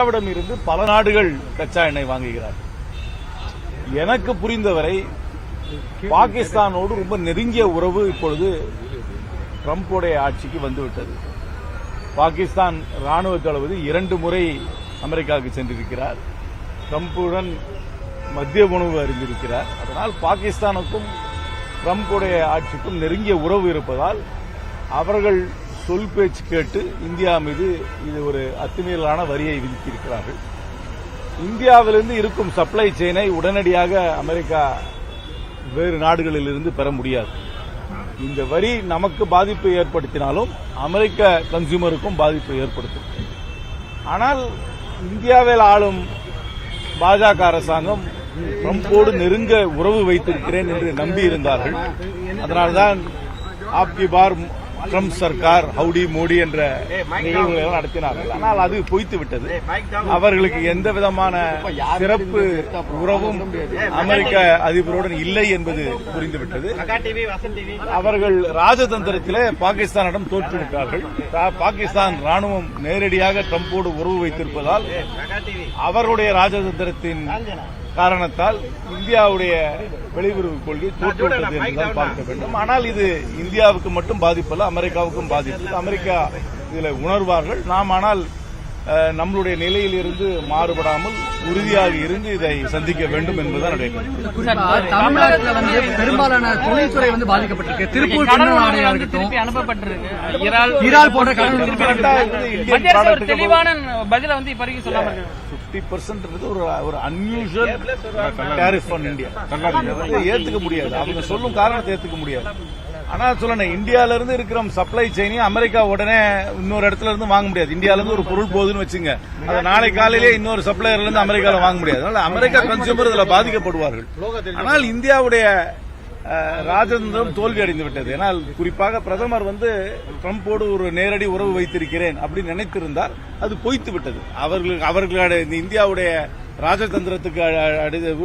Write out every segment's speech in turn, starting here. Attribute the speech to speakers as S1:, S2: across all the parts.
S1: இந்தியாவிடம் இருந்து பல நாடுகள் கச்சா எண்ணெய் வாங்குகிறார். எனக்கு புரிந்தவரை பாகிஸ்தானோடு ரொம்ப நெருங்கிய உறவு இப்பொழுது ட்ரம்ப்புடைய ஆட்சிக்கு வந்துவிட்டது. பாகிஸ்தான் ராணுவ தளபதி இரண்டு முறை அமெரிக்காவுக்கு சென்றிருக்கிறார். ட்ரம்புடன் மத்திய உணவு அறிந்திருக்கிறார். அதனால் பாகிஸ்தானுக்கும் ட்ரம்புடைய ஆட்சிக்கும் நெருங்கிய உறவு இருப்பதால் அவர்கள் சொல் பேச்சு கேட்டு இந்தியா மீது இது ஒரு அத்துமீறலான வரியை விதித்திருக்கிறார்கள். இந்தியாவிலிருந்து இருக்கும் சப்ளை செயினை உடனடியாக அமெரிக்கா வேறு நாடுகளிலிருந்து பெற முடியாது. இந்த வரி நமக்கு பாதிப்பை ஏற்படுத்தினாலும் அமெரிக்க கன்சியூமருக்கும் பாதிப்பை ஏற்படுத்தும். ஆனால் இந்தியாவில் ஆளும் பாஜக அரசாங்கம் ட்ரம்போடு நெருங்க உறவு வைத்திருக்கிறேன் என்று நம்பியிருந்தார்கள். அதனால்தான் ஆப்கி பார் ட்ரம்ப் சர்க்கார் ஹவுடி மோடி என்ற நிகழ்வுகளை நடத்தினார்கள் ஆனால் அது பொய்த்து விட்டது. அவர்களுக்கு எந்த விதமான சிறப்பு உறவும் அமெரிக்க அதிபருடன் இல்லை என்பது புரிந்துவிட்டது அவர்கள் ராஜதந்திரத்திலே பாகிஸ்தானிடம் தோற்றுவிட்டார்கள். பாகிஸ்தான் ராணுவம் நேரடியாக ட்ரம்போடு உறவு வைத்திருப்பதால் அவருடைய ராஜதந்திரத்தின் காரணத்தால் இந்தியாவுடைய வெளியுறவு கொள்கை தோற்றுவிட்டது என்றுதான் பார்க்க வேண்டும். ஆனால் இது இந்தியாவுக்கு மட்டும் பாதிப்பல்ல அமெரிக்காவுக்கும் பாதிப்பு அமெரிக்கா இதில் உணர்வார்கள். நாம் ஆனால் நம்மளுடைய நிலையில் இருந்து மாறுபடாமல் உறுதியாக இருந்து இதை சந்திக்க வேண்டும் என்பதுதான்
S2: தமிழகத்துல வந்து பெரும்பாலான தொழில்துறை வந்து பாதிக்கப்பட்டிருக்கு. திருப்பூர்
S3: அனுப்பப்பட்டிருக்கு. தெளிவான பதில வந்து இப்ப வரைக்கும் சொல்லாம இருக்கு
S1: பிப்டி பர்சன்ட் ஒரு ஒரு அன்யூஷுவல் டேரிஃப் ஆன் இந்தியா ஏத்துக்க முடியாது. அவங்க சொல்லும் காரணத்தை ஏத்துக்க முடியாது. ஆனா சொல்லணும். இந்தியால இருந்து இருக்கிற சப்ளை செயினையும் அமெரிக்கா உடனே இன்னொரு இடத்துல இருந்து வாங்க முடியாது. இந்தியால இருந்து ஒரு பொருள் போகுதுன்னு வச்சுங்க. அதை நாளை காலையிலே இன்னொரு சப்ளையர்ல இருந்து அமெரிக்கால வாங்க முடியாது. அதனால அமெரிக்கா கன்சியூமர் இதுல பாதிக்கப்படுவார்கள். ஆனால் இந்தியாவுடைய ராஜதந்திரம் தோல்வி அடைந்து விட்டது. ஏனால் குறிப்பாக பிரதமர் வந்து ட்ரம்போடு ஒரு நேரடி உறவு வைத்திருக்கிறேன் அப்படின்னு நினைத்திருந்தார். அது பொய்த்து விட்டது. அவர்கள் அவர்களுடைய இந்த இந்தியாவுடைய ராஜதந்திரத்துக்கு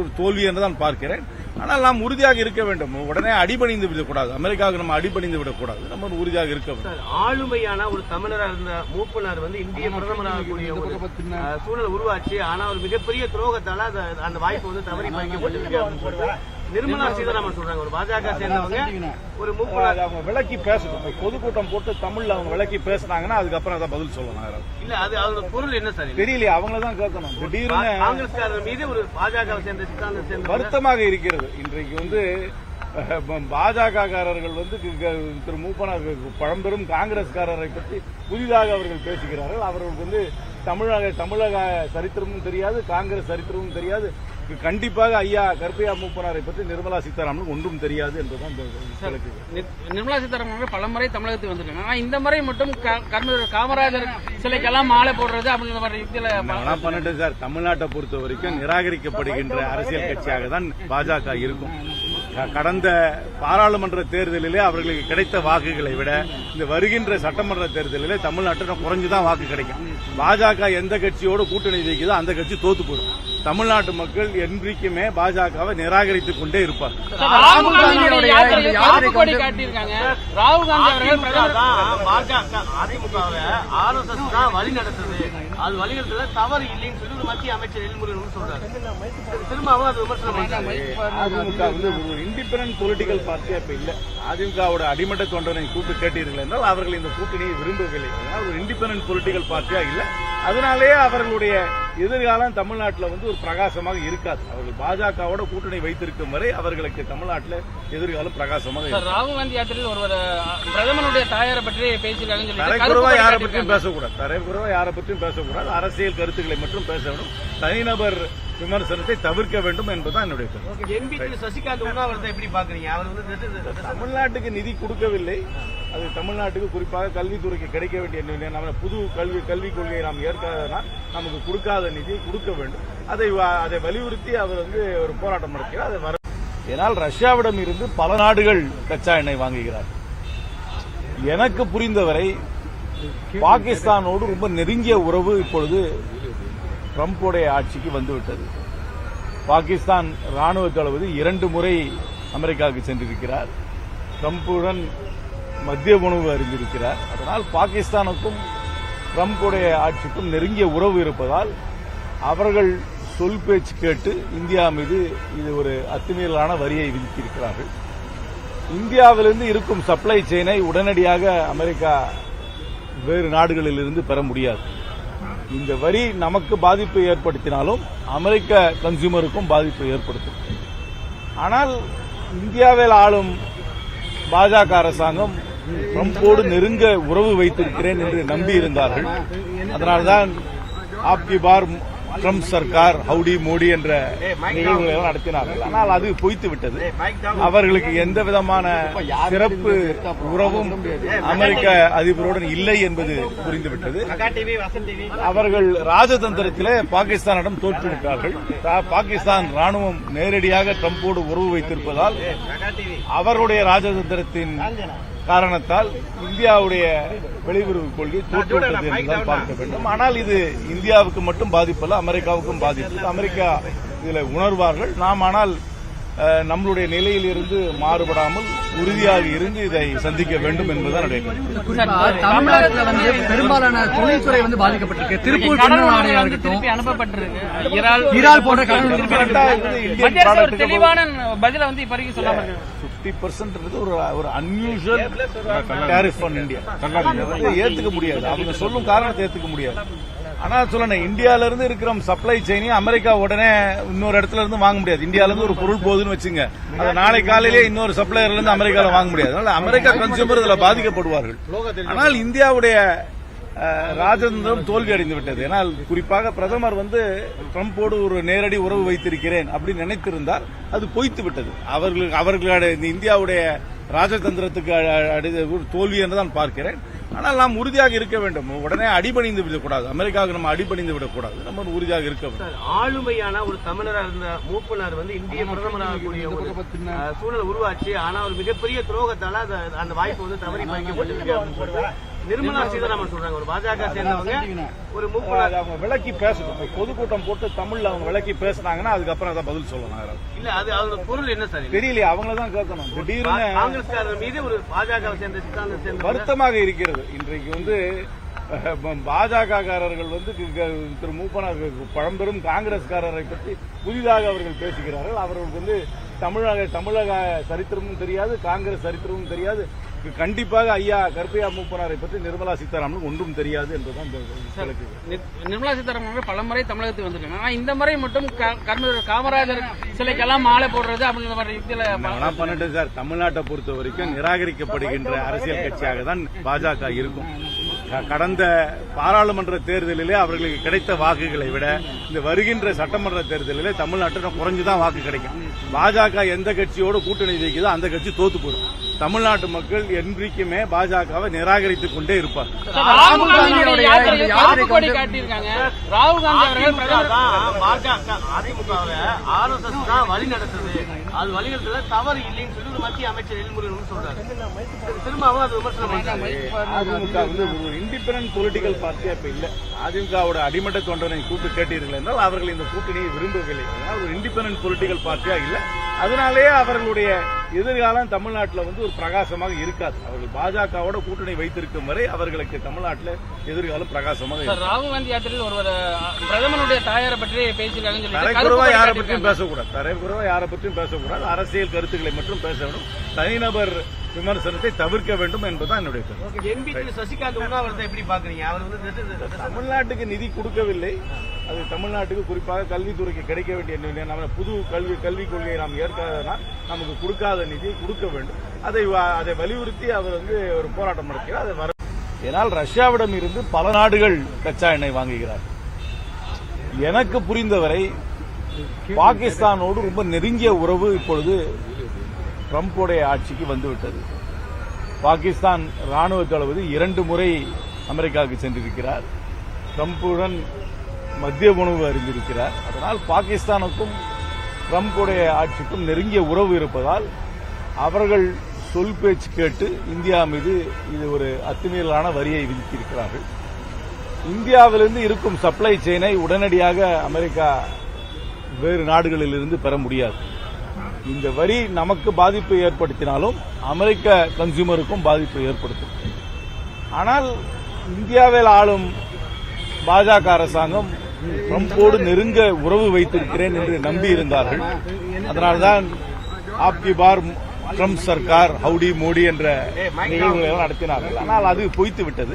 S1: ஒரு தோல்வி என்று தான் பார்க்கிறேன். ஆனால் நாம் உறுதியாக இருக்க வேண்டும். உடனே அடிபணிந்து விடக்கூடாது. அமெரிக்காவுக்கு நம்ம அடிபணிந்து விடக்கூடாது. நம்ம உறுதியாக இருக்க வேண்டும்.
S4: ஆளுமையான ஒரு தமிழரா இருந்த மூப்பனார் வந்து இந்திய பிரதமராகக்கூடிய ஒரு சூழல் உருவாச்சு. ஆனா ஒரு மிகப்பெரிய துரோகத்தால அந்த அந்த வாய்ப்பு வந்து தவறி நிர்மலா சீதாராமன் சொல்றாங்க. ஒரு பாஜக சேர்ந்தவங்க ஒரு மூப்பனார்
S1: அது அவங்க விளக்கி பேசணும். பொதுக்கூட்டம் போட்டு தமிழ்ல அவங்க விளக்கி பேசினாங்கன்னா அதுக்கப்புறம் அதை பதில் யாராவது.
S4: இல்ல அது அதோட பொருள் என்ன சார்? இது?
S1: தெரியலையே அவங்கள தான் கேட்கணும். திடீர்னு
S4: காங்கிரஸ்காரர் மீது ஒரு பாஜக சேர்ந்த சித்தாந்தம் சேர்ந்த
S1: வருத்தமாக இருக்கிறது. இன்றைக்கு வந்து பாஜக காரர்கள் வந்து திரு மூப்பனார் பழம்பெரும் காங்கிரஸ்காரரை பற்றி புதிதாக அவர்கள் பேசுகிறார்கள். அவர்களுக்கு வந்து தமிழக தமிழக சரித்திரமும் தெரியாது காங்கிரஸ் சரித்திரமும் தெரியாது. கண்டிப்பாக ஐயா கருப்பையா மூப்பனாரை பற்றி நிர்மலா சீதாராமனுக்கு ஒன்றும் தெரியாது.
S3: நி- நிர்மலா சீதாராமன் பல முறை தமிழகத்துக்கு வந்திருக்காங்க. ஆனா இந்த முறை மட்டும் காமராஜர் சிலைக்கெல்லாம் மாலை போடுறது அப்படின்ற மாதிரி யுக்தியில
S1: நான் பண்ணிட்டேன் சார் தமிழ்நாட்டை பொறுத்த வரைக்கும் நிராகரிக்கப்படுகின்ற அரசியல் கட்சியாக தான் பாஜக இருக்கும். கடந்த பாராளுமன்ற தேர்தலிலே அவர்களுக்கு கிடைத்த வாக்குகளை விட இந்த வருகின்ற சட்டமன்ற தேர்தலிலே தமிழ்நாட்டில் குறைஞ்சுதான் வாக்கு கிடைக்கும். பாஜக எந்த கட்சியோடு கூட்டணி வைக்குதோ அந்த கட்சி தோத்து போடும் தமிழ்நாட்டு மக்கள் என்றைக்குமே பாஜகவை நிராகரித்துக் கொண்டே இருப்பார்.
S3: ராகுல் காந்தி அவர்கள் பிரதமர்
S4: தான் பாஜக அதிமுகவை ஆர்எஸ்எஸ் தான் வழி நடத்துது அது வழி நடத்துறது தவறு இல்லைன்னு சொல்லி ஒரு மத்திய அமைச்சர் எல்முருகன் சொல்றாரு. திரும்பவும் அது விமர்சனம் பண்றாங்க
S1: அதிமுக வந்து ஒரு இண்டிபெண்டன்ட் பொலிட்டிக்கல் பார்ட்டியா இப்ப இல்ல. அதிமுகவோட அடிமட்ட தொண்டனை கூப்பிட்டு கேட்டீர்கள் என்றால் அவர்கள் இந்த கூட்டணியை விரும்பவில்லை. ஒரு இண்டிபெண்டன்ட் பொலிட்டிக்கல் பார்ட்டியா இல்ல. அதனாலேயே அவர்களுடைய எதிர்காலம் தமிழ்நாட்டில் வந்து ஒரு பிரகாசமாக இருக்காது. அவர்கள் பாஜகவோட கூட்டணி வைத்திருக்கும் வரை அவர்களுக்கு தமிழ்நாட்டில் எதிர்காலம் பிரகாசமாக
S3: ராகுல் காந்தி யாத்திரையில் ஒருவர் பிரதமருடைய தாயாரை பற்றி கருப்பு
S1: தரைக்குறவா யாரை. பற்றியும் பேசக்கூடாது. தரைக்குறவா யாரை பற்றியும் பேசக்கூடாது. அரசியல் கருத்துக்களை மட்டும் பேச வேண்டும். தனிநபர் விமர்சனத்தை தவிர்க்க வேண்டும் என்பதுதான் என்னுடைய கருத்து.
S4: சசிகாந்த் எப்படி பாக்குறீங்க அவர் வந்து நெட்டு-
S1: தமிழ்நாட்டுக்கு நிதி கொடுக்கவில்லை. அது தமிழ்நாட்டுக்கு குறிப்பாக கல்வித்துறைக்கு கிடைக்க வேண்டிய. நம்ம புது கல்வி கல்விக் கொள்கையை நாம் ஏற்காதனால் நமக்கு கொடுக்காத நிதியை கொடுக்க வேண்டும். அதை அதை வலியுறுத்தி அவர் வந்து ஒரு போராட்டம் நடக்கிறார் அதை வர ஏனால் ரஷ்யாவிடம் இருந்து பல நாடுகள் கச்சா எண்ணெய் வாங்குகிறார் எனக்கு புரிந்தவரை பாகிஸ்தானோடு ரொம்ப நெருங்கிய உறவு இப்பொழுது ட்ரம்புடைய ஆட்சிக்கு வந்துவிட்டது. பாகிஸ்தான் ராணுவ தளபதி இரண்டு முறை அமெரிக்காவுக்கு சென்றிருக்கிறார். ட்ரம்புடன் மத்திய உணவு அறிந்திருக்கிறார். அதனால் பாகிஸ்தானுக்கும் ட்ரம்புடைய ஆட்சிக்கும் நெருங்கிய உறவு இருப்பதால் அவர்கள் சொல் பேச்சு கேட்டு இந்தியா மீது இது ஒரு அத்துமீறலான வரியை விதித்திருக்கிறார்கள். இந்தியாவிலிருந்து இருக்கும் சப்ளை செயினை உடனடியாக அமெரிக்கா வேறு நாடுகளிலிருந்து பெற முடியாது. இந்த வரி நமக்கு பாதிப்பை ஏற்படுத்தினாலும் அமெரிக்க கன்சியூமருக்கும் பாதிப்பை ஏற்படுத்தும். ஆனால் இந்தியாவில் ஆளும் பாஜக அரசாங்கம் ட்ரம்போடு நெருங்க உறவு வைத்திருக்கிறேன் என்று நம்பியிருந்தார்கள். அதனால்தான் ஆப்கி பார் ட்ரம்ப் சர்க்கார் ஹவுடி மோடி என்ற நிகழ்வுகளை எல்லாம் நடத்தினார்கள். ஆனால் அது பொய்த்து விட்டது. அவர்களுக்கு எந்த விதமான சிறப்பு உறவும் அமெரிக்க அதிபருடன் இல்லை என்பது புரிந்துவிட்டது. அவர்கள் ராஜதந்திரத்திலே பாகிஸ்தானிடம் தோற்றுவிட்டார்கள். பாகிஸ்தான் ராணுவம் நேரடியாக ட்ரம்போடு உறவு வைத்திருப்பதால் அவருடைய ராஜதந்திரத்தின் காரணத்தால் இந்தியாவுடைய வெளியுறவு கொள்கை தோற்றுவிட்டது என்றுதான் பார்க்க வேண்டும். ஆனால் இது இந்தியாவுக்கு மட்டும் பாதிப்பல்ல அமெரிக்காவுக்கும் பாதிப்பு. அமெரிக்கா இதில் உணர்வார்கள். நாம் ஆனால் நம்மளுடைய நிலையிலிருந்து மாறுபடாமல் உறுதியாக இருந்து இதை சந்திக்க வேண்டும் என்பதுதான்
S2: தமிழ்நாட்டுல வந்து பெரும்பாலான தொழில்துறை வந்து பாதிக்கப்பட்டிருக்கு. திருப்பூர்
S3: அனுப்பப்பட்டிருக்கு.
S1: இந்தியன்
S3: மத்திய அரசு ஒரு
S1: ப்ராடக்ட்டுக்கு
S3: தெளிவான பதில வந்து இப்ப வரைக்கும் சொல்லாம இருக்கு
S1: பிப்டி பர்சன்ட் ஒரு ஒரு அன்யூஷுவல் டேரிஃப் ஆன் இந்தியா ஏத்துக்க முடியாது. அவங்க சொல்லும் காரணத்தை ஏத்துக்க முடியாது. ஆனா சொல்லணும். இந்தியால இருந்து இருக்கிற சப்ளை செயினையும் அமெரிக்கா உடனே இன்னொரு இடத்துல இருந்து வாங்க முடியாது. இந்தியால இருந்து ஒரு பொருள் போகுதுன்னு வச்சுங்க. அதை நாளை காலையிலே இன்னொரு சப்ளையர்ல இருந்து அமெரிக்கால வாங்க முடியாது. அதனால அமெரிக்கா கன்சியூமர் இதுல பாதிக்கப்படுவார்கள். ஆனால் இந்தியாவுடைய ராஜதந்திரம் தோல்வி அடைந்து விட்டது. ஏனால் குறிப்பாக பிரதமர் வந்து ட்ரம்போடு ஒரு நேரடி உறவு வைத்திருக்கிறேன் அப்படின்னு நினைத்திருந்தார் அது பொய்த்து விட்டது. அவர்களுக்கு அவர்களுடைய இந்த இந்தியாவுடைய ராஜதந்திரத்துக்கு தோல்வி என்று தான் பார்க்கிறேன். ஆனால் நாம் உறுதியாக இருக்க வேண்டும். உடனே அடிபணிந்து விடக்கூடாது. அமெரிக்காவுக்கு நம்ம அடிபணிந்து விடக்கூடாது. நம்ம உறுதியாக இருக்க வேண்டும்.
S4: ஆளுமையான ஒரு தமிழரா இருந்த மூப்பனார் வந்து இந்திய பிரதமராகக்கூடிய ஒரு சூழல் உருவாச்சு. ஆனா ஒரு மிகப்பெரிய துரோகத்தால அந்த அந்த வாய்ப்பு வந்து தவறி சொல்லிட்டு. நிர்மலா சீதாராமன் சொல்றாங்க. ஒரு பாஜக சேர்ந்தவங்க ஒரு மூப்பனார்
S1: அது அவங்க விளக்கி பேசணும். பொதுக்கூட்டம் போட்டு தமிழ்ல அவங்க விளக்கி பேசினாங்கன்னா அதுக்கப்புறம் அதான் பதில் சொல்லணும்.
S4: இல்ல அது அதோட பொருள் என்ன சார்?
S1: தெரியலையே அவங்கள தான் கேட்கணும். திடீர்னு
S4: காங்கிரஸ்காரர் மீது ஒரு பாஜக சேர்ந்த சேர்ந்த
S1: வருத்தமாக இருக்கிறது. இன்றைக்கு வந்து பாஜக காரர்கள் வந்து திரு மூப்பனார் பழம்பெரும் காங்கிரஸ்காரரை பற்றி புதிதாக அவர்கள் பேசுகிறார்கள். அவர்களுக்கு வந்து தமிழக தமிழக சரித்திரமும் தெரியாது காங்கிரஸ் சரித்திரமும் தெரியாது. கண்டிப்பாக ஐயா கருப்பையா மூப்பனாரை பற்றி நிர்மலா சீதாராமனுக்கு ஒன்றும் தெரியாது.
S3: நிர்- நிர்மலா சீதாராமன் பல முறை தமிழகத்துக்கு வந்திருக்காங்க. ஆனா இந்த முறை மட்டும் காமராஜர் சிலைக்கெல்லாம் மாலை போடுறது அப்படின்ற மாதிரி யுக்தியில
S1: சார். தமிழ்நாட்டை பொறுத்த வரைக்கும் நிராகரிக்கப்படுகின்ற அரசியல் கட்சியாக தான் பாஜக இருக்கும். கடந்த பாராளுமன்ற தேர்தலிலே அவர்களுக்கு கிடைத்த வாக்குகளை விட இந்த வருகின்ற சட்டமன்ற தேர்தலிலே தமிழ்நாட்டில் குறைஞ்சுதான் வாக்கு கிடைக்கும். பாஜக எந்த கட்சியோட கூட்டணி வைக்குதோ அந்த கட்சி தோத்து போடும் தமிழ்நாட்டு மக்கள் என்றைக்குமே பாஜகவை நிராகரித்துக் கொண்டே இருப்பார்
S3: ராகுல் காந்தி அவர்கள்
S4: அதிமுக வழி நடத்துது அது வழி நடத்துறது தவறு இல்லைன்னு சொல்லி மத்திய அமைச்சர் எல்முருகன் சொல்றாரு. திரும்பவும் அது விமர்சனம் பண்றாங்க
S1: அதிமுக வந்து ஒரு இண்டிபெண்டன்ட் பொலிட்டிக்கல் பார்ட்டியா இப்ப இல்ல. அதிமுகவோட அடிமட்ட தொண்டனை கூப்பிட்டு கேட்டீர்கள் என்றால் அவர்கள் இந்த கூட்டணியை விரும்பவில்லை. ஒரு இண்டிபெண்டன்ட் பொலிட்டிக்கல் பார்ட்டியா இல்ல. அதனாலேயே அவர்களுடைய எதிர்காலம் தமிழ்நாட்டில் வந்து ஒரு பிரகாசமாக இருக்காது. அவர்கள் பாஜகவோட கூட்டணி வைத்திருக்கும் வரை அவர்களுக்கு தமிழ்நாட்டில் எதிர்காலம் பிரகாசமாக
S3: ராகுல் காந்தி யாத்திரையில் ஒருவர் பிரதமருடைய தாயாரை பற்றி கருப்பு
S1: தரைக்குறவா யாரை. பற்றியும் பேசக்கூடாது. தரைக்குறவா யாரை பற்றியும் பேசக்கூடாது. அரசியல் கருத்துக்களை மட்டும் பேச வேண்டும் தனிநபர் விமர்சனத்தை தவிர்க்க வேண்டும் என்பதுதான் என்னுடைய கருத்து.
S4: சசிகாந்த் உண்ணாவிரத்தை எப்படி பாக்குறீங்க அவர் வந்து
S1: தமிழ்நாட்டுக்கு நிதி கொடுக்கவில்லை. அது தமிழ்நாட்டுக்கு குறிப்பாக கல்வித்துறைக்கு கிடைக்க வேண்டிய நிதி. நம்ம புது கல்வி கல்விக் கொள்கையை நாம் ஏற்காதனால் நமக்கு கொடுக்காத நிதியை கொடுக்க வேண்டும். அதை அதை வலியுறுத்தி அவர் வந்து ஒரு போராட்டம் நடக்கிறார் அதை வர ஏனால் ரஷ்யாவிடம் இருந்து பல நாடுகள் கச்சா எண்ணெய் வாங்குகிறார். எனக்கு புரிந்தவரை பாகிஸ்தானோடு ரொம்ப நெருங்கிய உறவு இப்பொழுது ட்ரம்போடைய ஆட்சிக்கு வந்துவிட்டது. பாகிஸ்தான் ராணுவ தளபதி இரண்டு முறை அமெரிக்காவுக்கு சென்றிருக்கிறார். ட்ரம்புடன் மத்திய உணவு அறிந்திருக்கிறார். அதனால் பாகிஸ்தானுக்கும் ட்ரம்புடைய ஆட்சிக்கும் நெருங்கிய உறவு இருப்பதால் அவர்கள் சொல் பேச்சு கேட்டு இந்தியா மீது இது ஒரு அத்துமீறலான வரியை விதித்திருக்கிறார்கள். இந்தியாவிலிருந்து இருக்கும் சப்ளை செயினை உடனடியாக அமெரிக்கா வேறு நாடுகளிலிருந்து பெற முடியாது. இந்த வரி நமக்கு பாதிப்பை ஏற்படுத்தினாலும் அமெரிக்க கன்சியூமருக்கும் பாதிப்பை ஏற்படுத்தும். ஆனால் இந்தியாவில் ஆளும் பாஜக அரசாங்கம் ட்ரம்போடு நெருங்க உறவு வைத்திருக்கிறேன் என்று நம்பி இருந்தார்கள் அதனால்தான் ஆப்கி பார் ட்ரம்ப் சர்க்கார் ஹவுடி மோடி என்ற நிகழ்வுகளை எல்லாம் நடத்தினார்கள் ஆனால் அது பொய்த்து விட்டது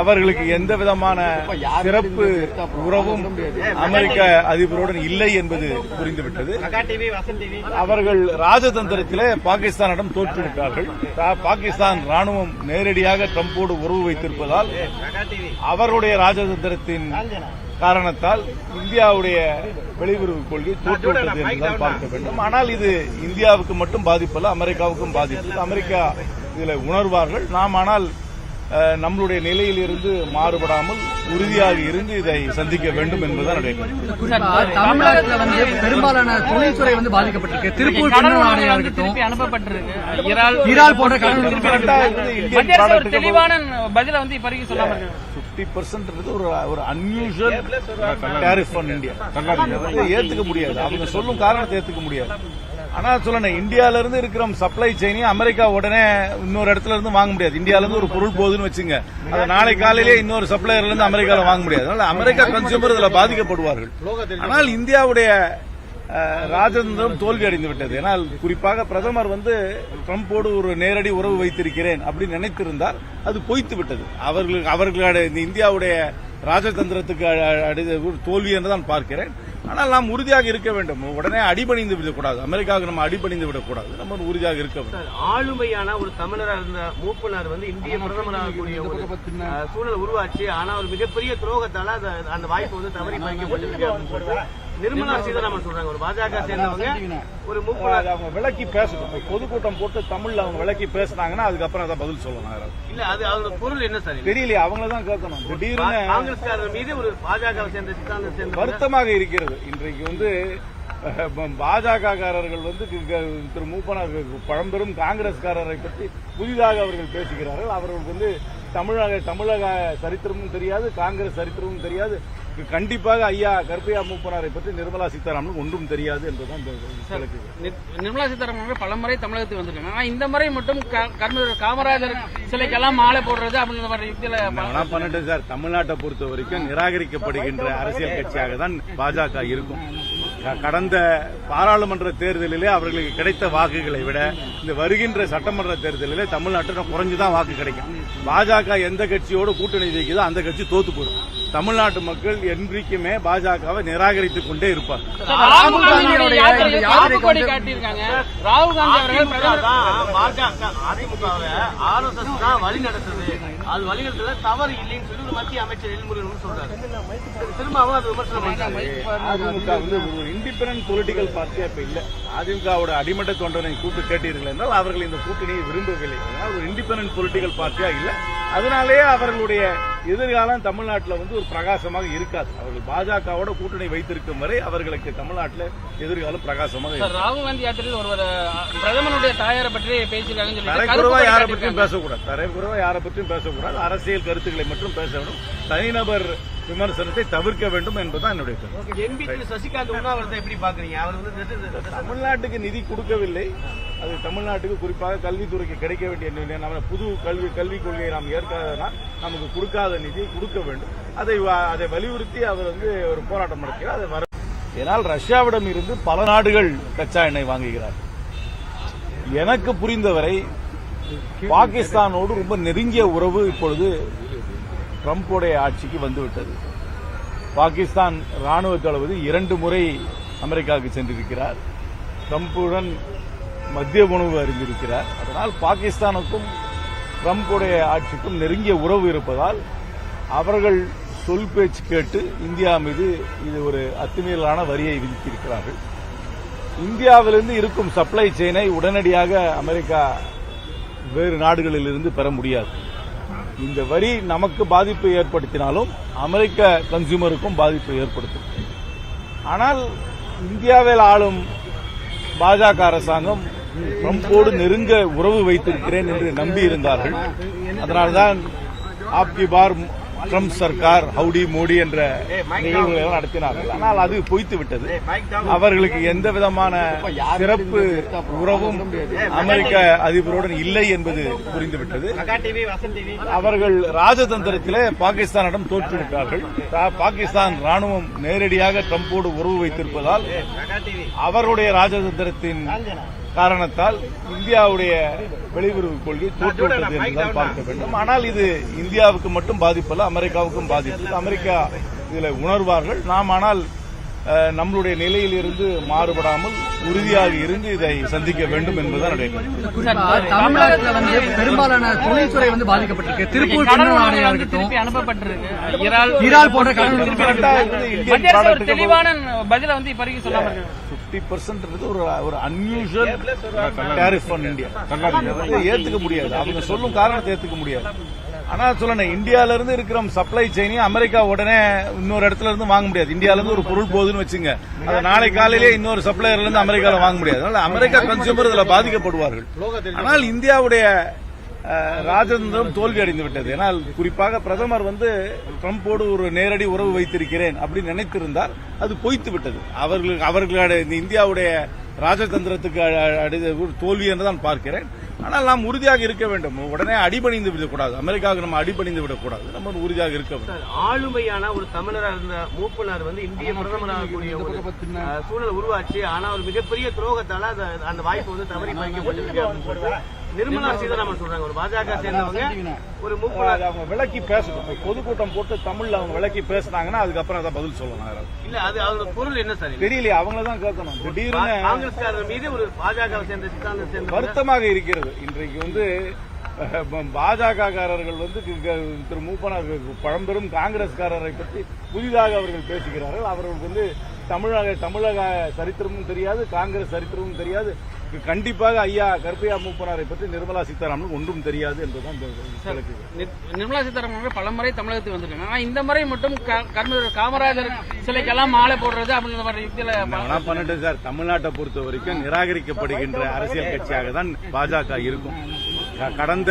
S1: அவர்களுக்கு எந்த விதமான சிறப்பு உறவும் அமெரிக்க அதிபருடன் இல்லை என்பது புரிந்துவிட்டது. அவர்கள் ராஜதந்திரத்திலே பாகிஸ்தானிடம் தோற்றுவிட்டார்கள். பாகிஸ்தான் ராணுவம் நேரடியாக ட்ரம்போடு உறவு வைத்திருப்பதால் அவருடைய ராஜதந்திரத்தின் காரணத்தால் இந்தியாவுடைய வெளியுறவு கொள்கை தோற்றுவிட்டது என்றுதான் பார்க்க வேண்டும். ஆனால் இது இந்தியாவுக்கு மட்டும் பாதிப்பல்ல அமெரிக்காவுக்கும் பாதிப்பு அமெரிக்கா இதில் உணர்வார்கள். நாம் ஆனால் நம்மளுடைய நிலையில் இருந்து மாறுபடாமல் உறுதியாக இருந்து இதை சந்திக்க வேண்டும் என்பதுதான்
S2: தமிழகத்துல வந்து பெரும்பாலான தொழில்துறை வந்து பாதிக்கப்பட்டிருக்கு. திருப்பூர்
S3: அனுப்பப்பட்டிருக்கு. இறால்
S2: போன்ற
S3: தெளிவான பதில வந்து இப்ப வரைக்கும் சொல்லாம இருக்கு
S1: பிப்டி பர்சன்ட் ஒரு ஒரு அன்யூஷுவல் டேரிஃப் ஆன் இந்தியா ஏத்துக்க முடியாது. அவங்க சொல்லும் காரணத்தை ஏத்துக்க முடியாது. ஆனா சொல்லணும். இந்தியால இருந்து இருக்கிற சப்ளை செயினையும் அமெரிக்கா உடனே இன்னொரு இடத்துல இருந்து வாங்க முடியாது. இந்தியால இருந்து ஒரு பொருள் போகுதுன்னு வச்சுங்க. அதை நாளை காலையிலே இன்னொரு சப்ளையர்ல இருந்து அமெரிக்கால வாங்க முடியாது. அதனால அமெரிக்கா கன்சியூமர் இதுல பாதிக்கப்படுவார்கள். ஆனால் இந்தியாவுடைய ராஜதந்திரம் தோல்வி அடைந்து விட்டது. ஏனால் குறிப்பாக பிரதமர் வந்து ட்ரம்போடு ஒரு நேரடி உறவு வைத்திருக்கிறேன் அப்படின்னு நினைத்திருந்தால் அது பொய்த்து விட்டது. அவர்கள் அவர்களுடைய இந்த இந்தியாவுடைய ராஜதந்திரத்துக்கு தோல்வி என்று தான் பார்க்கிறேன். ஆனால் நாம் உறுதியாக இருக்க வேண்டும். உடனே அடிபணிந்து விடக்கூடாது. அமெரிக்காவுக்கு நம்ம அடிபணிந்து விடக்கூடாது. நம்ம உறுதியாக இருக்க வேண்டும்.
S4: ஆளுமையான ஒரு தமிழரா இருந்த மூப்பனார் வந்து இந்திய பிரதமராக கூடிய ஒரு அஹ், சூழல் உருவாச்சு. ஆனா ஒரு மிகப்பெரிய துரோகத்தால அந்த அந்த வாய்ப்பு வந்து தவறி சொல்லிட்டு நிர்மலா சீதாராமன் சொல்றாங்க. ஒரு பாஜக சேர்ந்தவங்க ஒரு மூப்பனார்
S1: அது அவங்க விளக்கி ஒரு பொதுக்கூட்டம் போட்டு தமிழ்ல அவங்க விளக்கி பேசினாங்கன்னா அதுக்கப்புறம் அதை பதில் யாராவது.
S4: இல்ல அது அதோட பொருள் என்ன சார்? இது?
S1: தெரியலையே அவங்கள தான் கேட்கணும். திடீர்னு
S4: காங்கிரஸ்காரர் மீது ஒரு பாஜக சேர்ந்த சித்தாந்தம் சேர்ந்த
S1: வருத்தமாக இருக்கிறது. இன்றைக்கு வந்து பாஜக காரர்கள் வந்து திரு மூப்பனார் பழம்பெரும் காங்கிரஸ்காரரை பற்றி புதிதாக அவர்கள் பேசுகிறார்கள். அவர்களுக்கு வந்து தமிழக தமிழக சரித்திரமும் தெரியாது காங்கிரஸ் சரித்திரமும் தெரியாது. கண்டிப்பாக ஐயா கருப்பையா மூப்பனாரை பற்றி நிர்மலா சீதாராமனுக்கு ஒன்றும் தெரியாது.
S3: நி- நிர்மலா சீதாராமன் பல முறை தமிழகத்துக்கு வந்திருக்காங்க. ஆனா இந்த முறை மட்டும் காமராஜர் சிலைக்கெல்லாம் மாலை போடுறது அப்படின்ற மாதிரி யுக்தியில
S1: சார் தமிழ்நாட்டை பொறுத்த வரைக்கும் நிராகரிக்கப்படுகின்ற அரசியல் கட்சியாக தான் பாஜக இருக்கும். கடந்த பாராளுமன்ற தேர்தலிலே அவர்களுக்கு கிடைத்த வாக்குகளை விட இந்த வருகின்ற சட்டமன்ற தேர்தலிலே தமிழ்நாட்டில் குறைஞ்சுதான் வாக்கு கிடைக்கும். பாஜக எந்த கட்சியோடு கூட்டணி வைக்குதோ அந்த கட்சி தோத்து போடும் தமிழ்நாட்டு மக்கள் என்றைக்குமே பாஜகவை நிராகரித்துக் கொண்டே இருப்பார்.
S3: ராகுல் காந்தி
S4: அது வழி தவறு இல்லைன்னு சொல்லி ஒரு மத்திய அமைச்சர் எல்முருகன் சொல்றாரு. திரும்பவும் அது விமர்சனம்
S1: அதிமுக வந்து ஒரு இண்டிபெண்டன்ட் பொலிட்டிக்கல் பார்ட்டியா இப்ப இல்ல. அதிமுகவோட அடிமட்ட தொண்டனை கூப்பிட்டு கேட்டீர்கள் என்றால் அவர்கள் இந்த கூட்டணியை விரும்பவில்லை. ஒரு இண்டிபெண்டன்ட் பொலிட்டிக்கல் பார்ட்டியா இல்ல. அதனாலேயே அவர்களுடைய எதிர்காலம் தமிழ்நாட்டில் வந்து ஒரு பிரகாசமாக இருக்காது. அவர்கள் பாஜகவோட கூட்டணி வைத்திருக்கும் வரை அவர்களுக்கு தமிழ்நாட்டில் எதிர்காலம் பிரகாசமாக
S3: ராகுல் காந்தி யாத்திரையில் ஒருவர் பிரதமருடைய தாயாரை பற்றி
S1: தரைக்குறவா யாரை பற்றியும். பேசக்கூடாது. தரைக்குறவா யாரை பற்றியும் பேசக்கூடாது. அரசியல் கருத்துக்களை மட்டும் பேச வேண்டும். தனிநபர் விமர்சனத்தை தவிர்க்க வேண்டும் என்பதுதான் என்னுடைய கருத்து.
S4: சசிகாந்த் எப்படி பாக்குறீங்க அவர் வந்து
S1: தமிழ்நாட்டுக்கு நிதி கொடுக்கவில்லை. அது தமிழ்நாட்டுக்கு குறிப்பாக கல்வித்துறைக்கு கிடைக்க வேண்டிய நிதி நம்ம புது கல்வி கல்விக் கொள்கையை நாம் ஏற்காதனால் நமக்கு கொடுக்காத நிதியை கொடுக்க வேண்டும். அதை வ- அதை வலியுறுத்தி அவர் வந்து ஒரு போராட்டம் நடக்கிறார் அதை வர ஏனால் ரஷ்யாவிடம் இருந்து பல நாடுகள் கச்சா எண்ணெய் வாங்குகிறார் எனக்கு புரிந்தவரை பாகிஸ்தானோடு ரொம்ப நெருங்கிய உறவு இப்பொழுது ட்ரம்போடைய ஆட்சிக்கு வந்துவிட்டது. பாகிஸ்தான் ராணுவ தளபதி இரண்டு முறை அமெரிக்காவுக்கு சென்றிருக்கிறார். ட்ரம்புடன் மத்திய உணவு அறிந்திருக்கிறார். அதனால் பாகிஸ்தானுக்கும் ட்ரம்புடைய ஆட்சிக்கும் நெருங்கிய உறவு இருப்பதால் அவர்கள் சொல் பேச்சு கேட்டு இந்தியா மீது இது ஒரு அத்துமீறலான வரியை விதித்திருக்கிறார்கள். இந்தியாவிலிருந்து இருக்கும் சப்ளை செயினை உடனடியாக அமெரிக்கா வேறு நாடுகளிலிருந்து பெற முடியாது. இந்த வரி நமக்கு பாதிப்பை ஏற்படுத்தினாலும் அமெரிக்க கன்சியூமருக்கும் பாதிப்பு ஏற்படுத்தும். ஆனால் இந்தியாவில் ஆளும் பாஜக அரசாங்கம் ட்ரம்ப்போடு நெருங்க உறவு வைத்திருக்கிறேன் என்று நம்பி இருந்தார்கள் அதனால்தான் ஆப்கி பார் ட்ரம்ப் சர்க்கார் ஹவுடி மோடி என்ற நிகழ்வுகளை நடத்தினார்கள். ஆனால் அது பொய்த்து விட்டது அவர்களுக்கு எந்த விதமான சிறப்பு உறவும் அமெரிக்க அதிபருடன் இல்லை என்பது புரிந்துவிட்டது. அவர்கள் ராஜதந்திரத்திலே பாகிஸ்தானிடம் தோற்றுவிட்டார்கள். பாகிஸ்தான் ராணுவம் நேரடியாக ட்ரம்போடு உறவு வைத்திருப்பதால் அவருடைய ராஜதந்திரத்தின் காரணத்தால் இந்தியாவுடைய வெளியுறவு கொள்கை தோற்றுவிட்டது என்றுதான் பார்க்க வேண்டும் ஆனால் இது இந்தியாவுக்கு மட்டும் பாதிப்பல்ல அமெரிக்காவுக்கும் பாதிப்பு அமெரிக்கா இதில் உணர்வார்கள். நாம் ஆனால் நம்மளுடைய நிலையிலிருந்து மாறுபடாமல் உறுதியாக இருந்து இதை சந்திக்க வேண்டும் என்பதுதான்
S2: தமிழ்நாட்டுல வந்து பெரும்பாலான தொழில்துறை வந்து பாதிக்கப்பட்டிருக்கு. திருப்பூர்
S3: அனுப்பப்பட்டிருக்கு.
S1: இந்தியன்
S3: மத்திய அரசு ஒரு
S1: ப்ராடக்ட்டுக்கு
S3: தெளிவான பதில வந்து இப்ப வரைக்கும் சொல்லாம இருக்கு
S1: பிப்டி பர்சன்ட் ஒரு ஒரு அன்யூஷுவல் டேரிஃப் ஆன் இந்தியா ஏத்துக்க முடியாது. அவங்க சொல்லும் காரணத்தை ஏத்துக்க முடியாது. ஆனா சொல்லணும் இந்தியால இருந்து இருக்கிற சப்ளை செயினையும் அமெரிக்கா உடனே இன்னொரு இடத்துல இருந்து வாங்க முடியாது. இந்தியால இருந்து ஒரு பொருள் போகுதுன்னு வச்சுங்க. அதை நாளை காலையிலே இன்னொரு சப்ளையர்ல இருந்து அமெரிக்கால வாங்க முடியாது. அதனால அமெரிக்கா கன்சியூமர் இதுல பாதிக்கப்படுவார்கள். ஆனால் இந்தியாவுடைய ராஜதந்திரம் தோல்வி அடைந்து விட்டது. ஏனால் குறிப்பாக பிரதமர் வந்து ட்ரம்போடு ஒரு நேரடி உறவு வைத்திருக்கிறேன் அப்படின்னு நினைத்திருந்தார் அது பொய்த்து விட்டது. அவர்களுக்கு அவர்களுடைய இந்த இந்தியாவுடைய ராஜதந்திரத்துக்கு தோல்வி என்று தான் பார்க்கிறேன். ஆனால் நாம் உறுதியாக இருக்க வேண்டும். உடனே அடிபணிந்து விடக்கூடாது. அமெரிக்காவுக்கு நம்ம அடிபணிந்து விடக்கூடாது. நம்ம உறுதியாக இருக்க வேண்டும்.
S4: ஆளுமையான ஒரு தமிழரா இருந்த மூப்பனார் வந்து இந்திய பிரதமராக கூடிய ஒரு அஹ், சூழல் உருவாச்சு. ஆனா ஒரு மிகப்பெரிய துரோகத்தால அந்த அந்த வாய்ப்பு வந்து தவறி பறிக்கப்பட்டிருக்கு நிர்மலா சீதாராமன் சொல்றாங்க. ஒரு பாஜக சேர்ந்தவங்க ஒரு மூப்பனார்
S1: அது அவங்க விளக்கி பேசணும். பொதுக்கூட்டம் போட்டு தமிழ்ல அவங்க விளக்கி பேசினாங்கன்னா அதுக்கப்புறம் அதை பதில் யாராவது.
S4: இல்ல அது அதோட பொருள் என்ன சார்?
S1: தெரியலையே அவங்கள தான் கேட்கணும். திடீர்னு
S4: காங்கிரஸ்காரர் மீது ஒரு பாஜக சேர்ந்த சேர்ந்த
S1: வருத்தமாக இருக்கிறது. இன்றைக்கு வந்து பாஜக காரர்கள் வந்து திரு மூப்பனார் பழம்பெரும் காங்கிரஸ்காரரை பற்றி புதிதாக அவர்கள் பேசுகிறார்கள். அவர்களுக்கு வந்து தமிழக தமிழக சரித்திரமும் தெரியாது காங்கிரஸ் சரித்திரமும் தெரியாது. கண்டிப்பாக ஐயா கருப்பையா மூப்பனாரை பற்றி நிர்மலா சீதாராமனுக்கு ஒன்றும் தெரியாது என்பதுதான்
S3: நிர்மலா சீதாராமன் பல முறை தமிழகத்துக்கு வந்திருக்காங்க. ஆனா இந்த முறை மட்டும் காமராஜர் சிலைக்கெல்லாம் மாலை போடுறது அப்படின்ற மாதிரி யுக்தியில
S1: சார். தமிழ்நாட்டை பொறுத்த வரைக்கும் நிராகரிக்கப்படுகின்ற அரசியல் கட்சியாக தான் பாஜக இருக்கும். கடந்த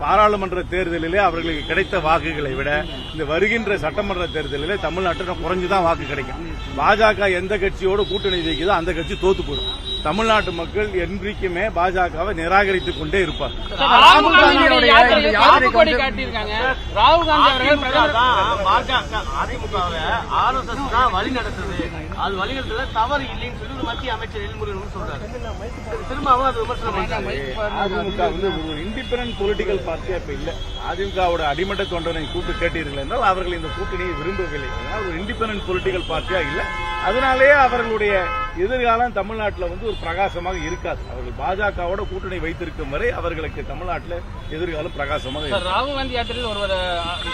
S1: பாராளுமன்ற தேர்தலிலே அவர்களுக்கு கிடைத்த வாக்குகளை விட இந்த வருகின்ற சட்டமன்ற தேர்தலிலே தமிழ்நாட்டில் குறைஞ்சுதான் வாக்கு கிடைக்கும். பாஜக எந்த கட்சியோடு கூட்டணி வைக்குதோ அந்த கட்சி தோத்து போடும் தமிழ்நாட்டு மக்கள் என்றைக்குமே பாஜகவை நிராகரித்துக் கொண்டே இருப்பார்
S3: ராகுல் ராகுல் காந்தி
S4: ஆர்எஸ்எஸ் தான் வழி நடத்துது. அது வழி நடத்துறது தவறு இல்லைன்னு சொல்லி மத்திய அமைச்சர் எல்முருகன் சொல்றாரு. திரும்பவும் அது விமர்சனம்
S1: அதிமுக வந்து ஒரு இண்டிபெண்டன்ட் பொலிட்டிக்கல் பார்ட்டியா இப்ப இல்ல. அதிமுகவோட அடிமட்ட தொண்டனை கூப்பிட்டு கேட்டீர்கள் என்றால் அவர்கள் இந்த கூட்டணியை விரும்பவில்லை. அதனால் ஒரு இண்டிபெண்டன்ட் பொலிட்டிக்கல் பார்ட்டியா இல்ல. அதனாலேயே அவர்களுடைய எதிர்காலம் தமிழ்நாட்டில் வந்து ஒரு பிரகாசமாக இருக்காது. அவர்கள் பாஜகவோட கூட்டணி வைத்திருக்கும் வரை அவர்களுக்கு தமிழ்நாட்டில் எதிர்காலம் பிரகாசமாக
S3: ராகுல் காந்தி யாத்திரையில் ஒருவர்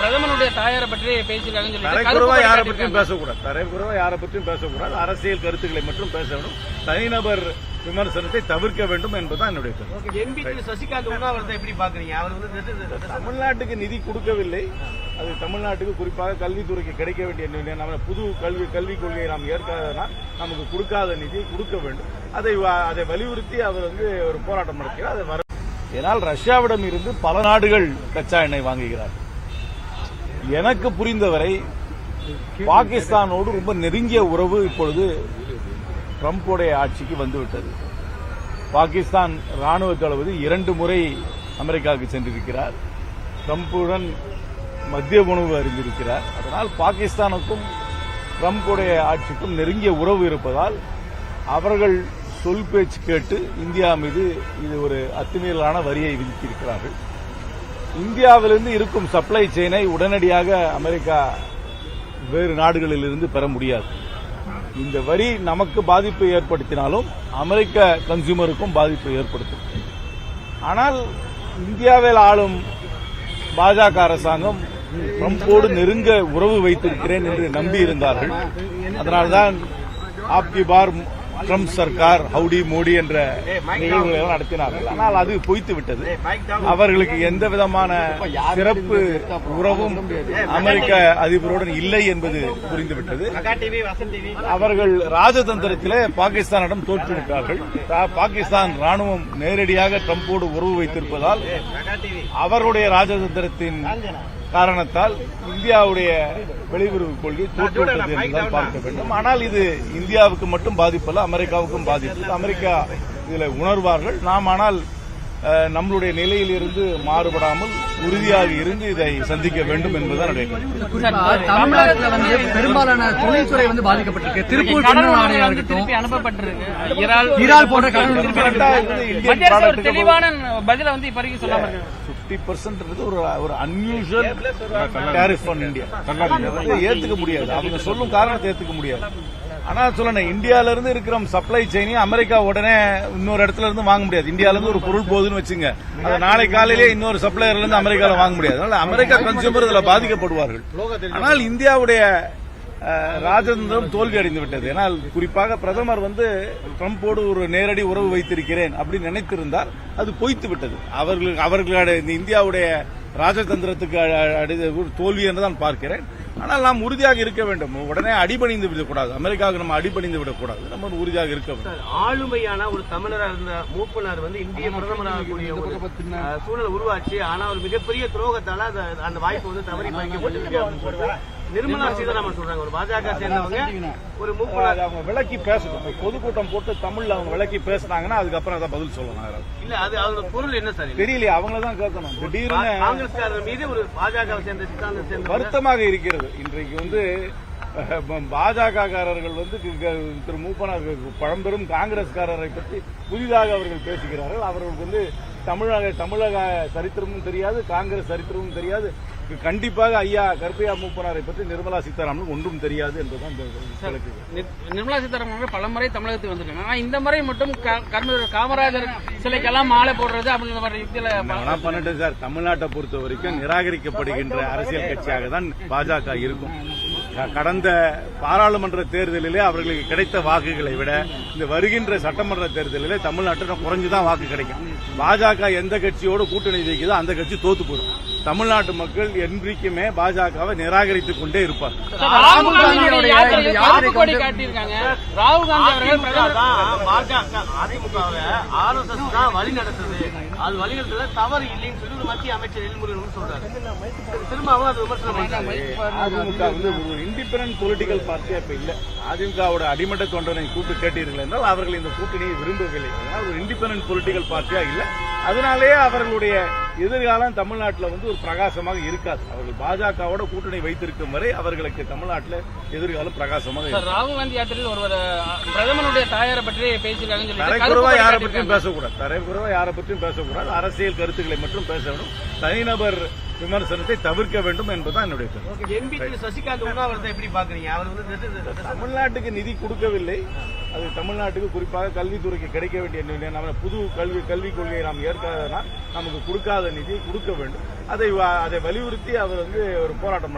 S3: பிரதமருடைய தாயாரை பற்றி பேசியிருக்காங்கன்னு சொல்லிட்டு கருப்பு
S1: தரைக்குறவா
S3: கொடி
S1: யாரை. பற்றியும் பேசக்கூடாது. தரைக்குறவா யாரை பற்றியும் பேசக்கூடாது. அரசியல் கருத்துக்களை மட்டும் பேச வேண்டும் தனிநபர் விமர்சனத்தை தவிர்க்க வேண்டும் என்பதுதான் என்னுடைய கருத்து.
S4: சசிகாந்த் எப்படி பாக்குறீங்க அவர் வந்து
S1: தமிழ்நாட்டுக்கு நிதி கொடுக்கவில்லை. அது தமிழ்நாட்டுக்கு குறிப்பாக கல்வித்துறைக்கு கிடைக்க வேண்டிய நிதி. நம்ம புது கல்வி கல்விக் கொள்கையை நாம் ஏற்காதனால் நமக்கு கொடுக்காத நிதியை கொடுக்க வேண்டும். அதை அதை வலியுறுத்தி அவர் வந்து ஒரு போராட்டம் நடத்தினார். அதை வர ஏனால் ரஷ்யாவிடம் இருந்து பல நாடுகள் கச்சா எண்ணெய் வாங்குகிறார் எனக்கு புரிந்தவரை பாகிஸ்தானோடு ரொம்ப நெருங்கிய உறவு இப்பொழுது ட்ரம்போடைய ஆட்சிக்கு வந்துவிட்டது. பாகிஸ்தான் ராணுவ தளபதி இரண்டு முறை அமெரிக்காவுக்கு சென்றிருக்கிறார். ட்ரம்ப்புடன் மத்திய உணவு அறிந்திருக்கிறார். அதனால் பாகிஸ்தானுக்கும் ட்ரம்புடைய ஆட்சிக்கும் நெருங்கிய உறவு இருப்பதால் அவர்கள் சொல் பேச்சு கேட்டு இந்தியா மீது இது ஒரு அத்துமீறலான வரியை விதித்திருக்கிறார்கள். இந்தியாவிலிருந்து இருக்கும் சப்ளை செயினை உடனடியாக அமெரிக்கா வேறு நாடுகளிலிருந்து பெற முடியாது. இந்த வரி நமக்கு பாதிப்பை ஏற்படுத்தினாலும் அமெரிக்க கன்சியூமருக்கும் பாதிப்பை ஏற்படுத்தும். ஆனால் இந்தியாவில் ஆளும் பாஜக அரசாங்கம் ட்ரம்போடு நெருங்க உறவு வைத்திருக்கிறேன் என்று நம்பியிருந்தார்கள். அதனால்தான் ஆப்கி பார் ட்ரம்ப் சர்க்கார் ஹவுடி மோடி என்ற நிகழ்வுகளை நடத்தினார்கள் ஆனால் அது பொய்த்து விட்டது. அவர்களுக்கு எந்த விதமான சிறப்பு உறவும் அமெரிக்க அதிபருடன் இல்லை என்பது புரிந்துவிட்டது அவர்கள் ராஜதந்திரத்திலே பாகிஸ்தானிடம் தோற்றுவிட்டார்கள். பாகிஸ்தான் ராணுவம் நேரடியாக ட்ரம்போடு உறவு வைத்திருப்பதால் அவருடைய ராஜதந்திரத்தின் காரணத்தால் இந்தியாவுடைய வெளியுறவு கொள்கை தோற்றுவிட்டது என்றுதான் பார்க்க வேண்டும். ஆனால் இது இந்தியாவுக்கு மட்டும் பாதிப்பல்ல அமெரிக்காவுக்கும் பாதிப்பு. அமெரிக்கா இதில் உணர்வார்கள். நாம் ஆனால் நம்மளுடைய நிலையில் இருந்து மாறுபடாமல் உறுதியாக இருந்து இதை சந்திக்க வேண்டும் என்பதுதான்
S2: தமிழகத்துல வந்து பெரும்பாலான தொழில்துறை வந்து பாதிக்கப்பட்டிருக்கு. திருப்பூர்
S3: அனுப்பப்பட்டிருக்கு. இறால்
S2: போன்ற
S3: தெளிவான பதில வந்து இப்ப சொல்லாம
S1: பிப்டி பர்சன்ட் ஒரு ஒரு அன்யூஷுவல் டேரிஃப் ஆன் இந்தியா ஏத்துக்க முடியாது. அவங்க சொல்லும் காரணத்தை ஏத்துக்க முடியாது. ஆனா சொல்லணும் இந்தியால இருந்து இருக்கிற சப்ளை செயினையும் அமெரிக்கா உடனே இன்னொரு இடத்துல இருந்து வாங்க முடியாது. இந்தியால இருந்து ஒரு பொருள் போகுதுன்னு வச்சுங்க. அதை நாளை காலையிலே இன்னொரு சப்ளையர்ல இருந்து அமெரிக்கால வாங்க முடியாது. அதனால அமெரிக்கா கன்சியூமர் இதுல பாதிக்கப்படுவார்கள். ஆனால் இந்தியாவுடைய ராஜதந்திரம் தோல்வி அடைந்து விட்டது. ஏனால் குறிப்பாக பிரதமர் வந்து ட்ரம்போடு ஒரு நேரடி உறவு வைத்திருக்கிறேன் அப்படின்னு நினைத்திருந்தார். அது பொய்த்து விட்டது. அவர்கள் அவர்களுடைய இந்த இந்தியாவுடைய ராஜதந்திரத்துக்கு தோல்வி என்று தான் பார்க்கிறேன். ஆனால் நாம் உறுதியாக இருக்க வேண்டும். உடனே அடிபணிந்து விடக்கூடாது. அமெரிக்காவுக்கு நம்ம அடிபணிந்து விடக்கூடாது. நம்ம உறுதியாக இருக்க வேண்டும்.
S4: சார், ஆளுமையான ஒரு தமிழரா இருந்த மூப்பனார் வந்து இந்திய பிரதமராகக்கூடிய ஒரு சூழல் உருவாச்சு. ஆனா ஒரு மிகப்பெரிய துரோகத்தால அந்த அந்த வாய்ப்பு வந்து தவறி சொல்லிட்டு நிர்மலா சீதாராமன் சொல்றாங்க. ஒரு பாஜக சேர்ந்தவங்க ஒரு மூப்பனார்
S1: அது அவங்க விளக்கி இப்ப பொதுக்கூட்டம் போட்டு தமிழ்ல அவங்க விளக்கி பேசினாங்கன்னா அதுக்கப்புறம் அதை பதில் யாராவது.
S4: இல்ல அது அதோட பொருள் என்ன சார்? இது?
S1: தெரியலையே அவங்கள தான் கேட்கணும். திடீர்னு
S4: காங்கிரஸ்காரர் மீது ஒரு பாஜக சேர்ந்த சித்தாந்தம் சேர்ந்த
S1: வருத்தமாக இருக்கிறது. இன்றைக்கு வந்து பாஜக காரர்கள் வந்து திரு மூப்பனார் பழம்பெரும் காங்கிரஸ்காரரை பற்றி புதிதாக அவர்கள் பேசுகிறார்கள். அவர்களுக்கு வந்து தமிழக தமிழக சரித்திரமும் தெரியாது காங்கிரஸ் சரித்திரமும் தெரியாது. கண்டிப்பாக ஐயா கருப்பையா மூப்பனாரை பற்றி நிர்மலா சீதாராமன் ஒன்றும் தெரியாது.
S3: நிர்- நிர்மலா சீதாராமன் பல முறை தமிழகத்துக்கு வந்திருக்காங்க. ஆனா இந்த முறை மட்டும் காமராஜர் சிலைக்கெல்லாம் மாலை போடுறது அப்படின்ற மாதிரி யுக்தியில
S1: சார். தமிழ்நாட்டை பொறுத்த வரைக்கும் நிராகரிக்கப்படுகின்ற அரசியல் கட்சியாக தான் பாஜக இருக்கும். கடந்த பாராளுமன்ற தேர்தலிலே அவர்களுக்கு கிடைத்த வாக்குகளை விட இந்த வருகின்ற சட்டமன்ற தேர்தலிலே தமிழ்நாட்டில் குறைஞ்சுதான் வாக்கு கிடைக்கும். பாஜக எந்த கட்சியோடு கூட்டணி வைக்குதோ அந்த கட்சி தோத்து போடும் தமிழ்நாட்டு மக்கள் என்றைக்குமே பாஜகவை நிராகரித்துக் கொண்டே இருப்பார்.
S3: ராகுல் காந்தி அவர்கள்
S4: அதிமுக தான் தான் வழி நடத்துது அது வழி நடத்துறது தவறு இல்லைன்னு சொல்லி மத்திய அமைச்சர் எல்முருகன் சொல்றாரு. திரும்பவும் அது விமர்சனம்
S1: அதிமுக வந்து ஒரு இண்டிபெண்டன்ட் பொலிட்டிக்கல் பார்ட்டியா இப்ப இல்ல. அதிமுகவோட அடிமட்ட தொண்டனை கூப்பிட்டு கேட்டீர்கள் என்றால் அவர்கள் இந்த கூட்டணியை விரும்பவில்லை. அதனால் ஒரு இண்டிபெண்டன்ட் பொலிட்டிக்கல் பார்ட்டியா இல்ல. அதனாலேயே அவர்களுடைய எதிர்காலம் தமிழ்நாட்டில் வந்து ஒரு பிரகாசமாக இருக்காது. அவர்கள் பாஜகவோட கூட்டணி வைத்திருக்கும் வரை அவர்களுக்கு தமிழ்நாட்டில் எதிர்காலம் பிரகாசமாக
S3: ராகுல் காந்தி யாத்திரையில் ஒருவர் பிரதமருடைய தாயாரை பற்றி கருப்பு
S1: தரைக்குறவா யாரை பற்றியும். பேசக்கூடாது. தரைக்குறவா யாரை பற்றியும் பேசக்கூடாது. அரசியல் கருத்துக்களை மட்டும் பேச வேண்டும். தனிநபர் விமர்சனத்தை தவிர்க்க வேண்டும் என்பதுதான் என்னுடைய கருத்து.
S4: சசிகாந்த் உண்ணாவிரதத்தை எப்படி பாக்குறீங்க அவர் வந்து நெட்டு-
S1: தமிழ்நாட்டுக்கு நிதி கொடுக்கவில்லை. அது தமிழ்நாட்டுக்கு குறிப்பாக கல்வித்துறைக்கு கிடைக்க வேண்டிய நிதி. நம்ம புது கல்வி கல்விக் கொள்கையை நாம் ஏற்காதனால் நமக்கு கொடுக்காத நிதியை கொடுக்க வேண்டும். அதை அதை வலியுறுத்தி அவர் வந்து ஒரு போராட்டம்